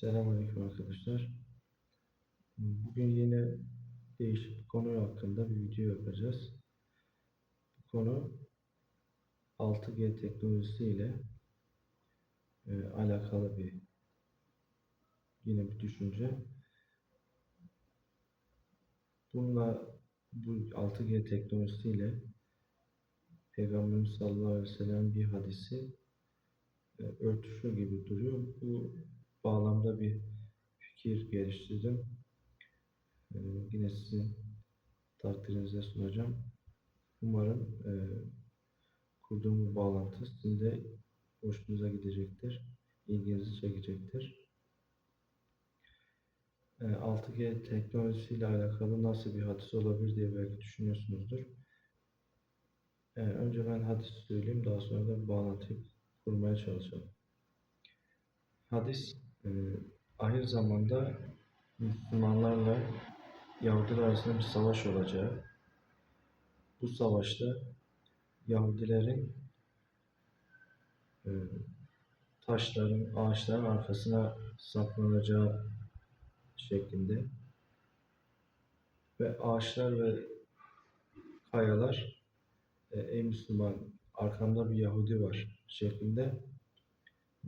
Selamünaleyküm arkadaşlar. Bugün yine değişik bir konu hakkında bir video yapacağız. Bu konu 6G teknolojisi ile e, alakalı bir yine bir düşünce. Bununla bu 6G teknolojisi ile Peygamberimiz sallallahu aleyhi ve sellem bir hadisi e, örtüşüyor gibi duruyor. Bu bağlamda bir fikir geliştirdim. Ee, yine sizin takdirinize sunacağım. Umarım e, kurduğum bu bağlantı sizin de hoşunuza gidecektir. ilginizi çekecektir. E, 6G teknolojisiyle alakalı nasıl bir hadis olabilir diye belki düşünüyorsunuzdur. E, önce ben hadis söyleyeyim, daha sonra da bağlantıyı kurmaya çalışalım. Hadis e, ahir zamanda Müslümanlarla Yahudiler arasında bir savaş olacağı, bu savaşta Yahudilerin e, taşların, ağaçların arkasına saklanacağı şeklinde ve ağaçlar ve kayalar e, ey Müslüman arkamda bir Yahudi var şeklinde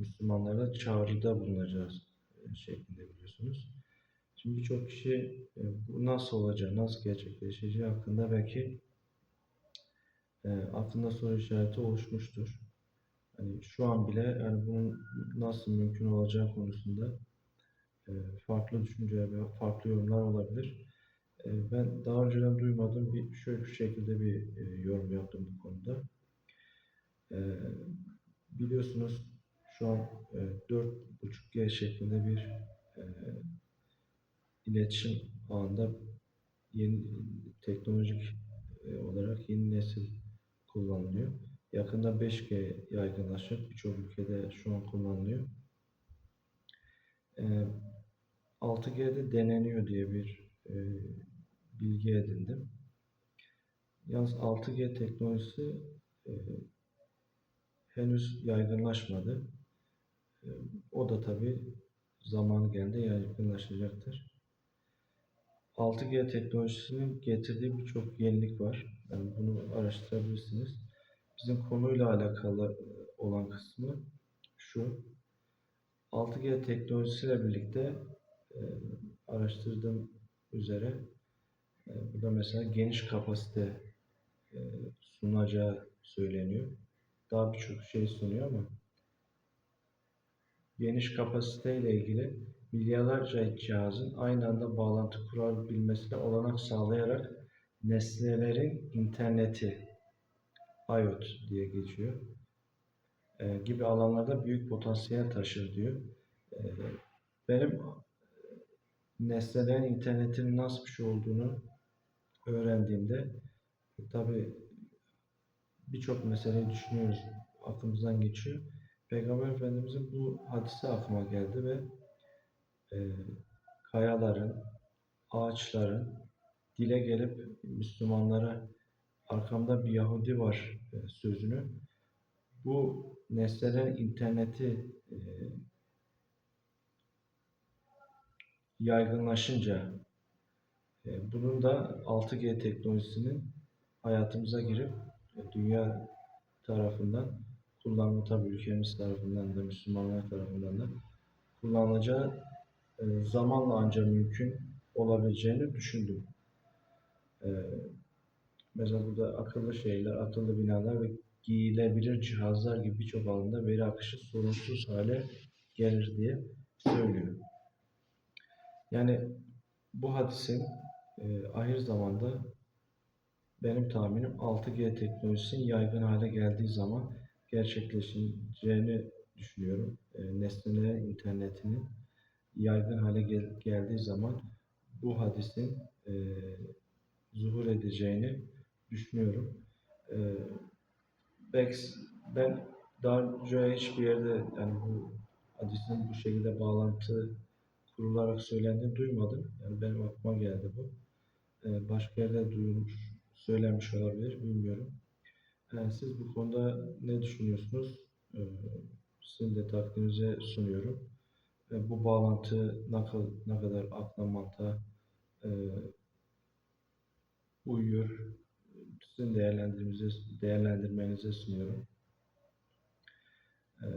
Müslümanlara çağrıda bulunacağız e, şeklinde biliyorsunuz. Şimdi birçok kişi e, bu nasıl olacak, nasıl gerçekleşeceği hakkında belki e, aklında soru işareti oluşmuştur. Hani şu an bile yani bunun nasıl mümkün olacağı konusunda farklı düşünceler ve farklı yorumlar olabilir. Ben daha önceden duymadığım bir şöyle bir şekilde bir yorum yaptım bu konuda. Biliyorsunuz şu an e, 4.5G şeklinde bir e, iletişim ağında yeni teknolojik e, olarak yeni nesil kullanılıyor. Yakında 5G yaygınlaşacak. Birçok ülkede şu an kullanılıyor. E, 6G'de deneniyor diye bir e, bilgi edindim. Yalnız 6G teknolojisi e, henüz yaygınlaşmadı. E, o da tabi zamanı geldi yaygınlaşacaktır. 6G teknolojisinin getirdiği birçok yenilik var. Yani bunu araştırabilirsiniz. Bizim konuyla alakalı olan kısmı şu. 6G teknolojisiyle birlikte e, araştırdığım üzere e, burada mesela geniş kapasite e, sunacağı söyleniyor. Daha birçok şey sunuyor ama geniş kapasite ile ilgili milyarlarca cihazın aynı anda bağlantı kurabilmesine olanak sağlayarak nesnelerin interneti IoT diye geçiyor e, gibi alanlarda büyük potansiyel taşır diyor. E, benim nesnelerin internetinin nasıl bir şey olduğunu öğrendiğimde e, tabi birçok meseleyi düşünüyoruz, aklımızdan geçiyor. Peygamber Efendimizin bu hadisi aklıma geldi ve e, kayaların, ağaçların dile gelip Müslümanlara arkamda bir Yahudi var e, sözünü bu nesnelerin interneti e, yaygınlaşınca e, bunun da 6G teknolojisinin hayatımıza girip e, dünya tarafından kullanımı tabi ülkemiz tarafından da Müslümanlar tarafından da kullanılacağı e, zamanla ancak mümkün olabileceğini düşündüm. E, mesela burada akıllı şeyler, akıllı binalar ve giyilebilir cihazlar gibi birçok alanda veri akışı sorunsuz hale gelir diye söylüyor. Yani bu hadisin e, ahir zamanda benim tahminim 6G teknolojisinin yaygın hale geldiği zaman gerçekleşeceğini düşünüyorum. E, nesnelerin internetinin yaygın hale gel geldiği zaman bu hadisin e, zuhur edeceğini düşünüyorum. E, belki ben daha önce hiçbir yerde yani bu hadisin bu şekilde bağlantı kurularak söylendiğini duymadım. Yani benim aklıma geldi bu. Ee, başka yerde duyulmuş, söylenmiş olabilir, bilmiyorum. Siz bu konuda ne düşünüyorsunuz? Ee, sizin de takdirinize sunuyorum. e, bu bağlantı ne kadar, ne kadar akla mantığa e, uyuyor. Sizin değerlendirmenize, değerlendirmenize sunuyorum. E,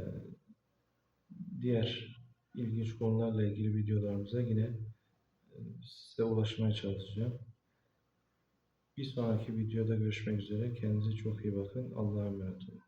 diğer ilginç konularla ilgili videolarımıza yine e, size ulaşmaya çalışacağım. Bir sonraki videoda görüşmek üzere. Kendinize çok iyi bakın. Allah'a emanet olun.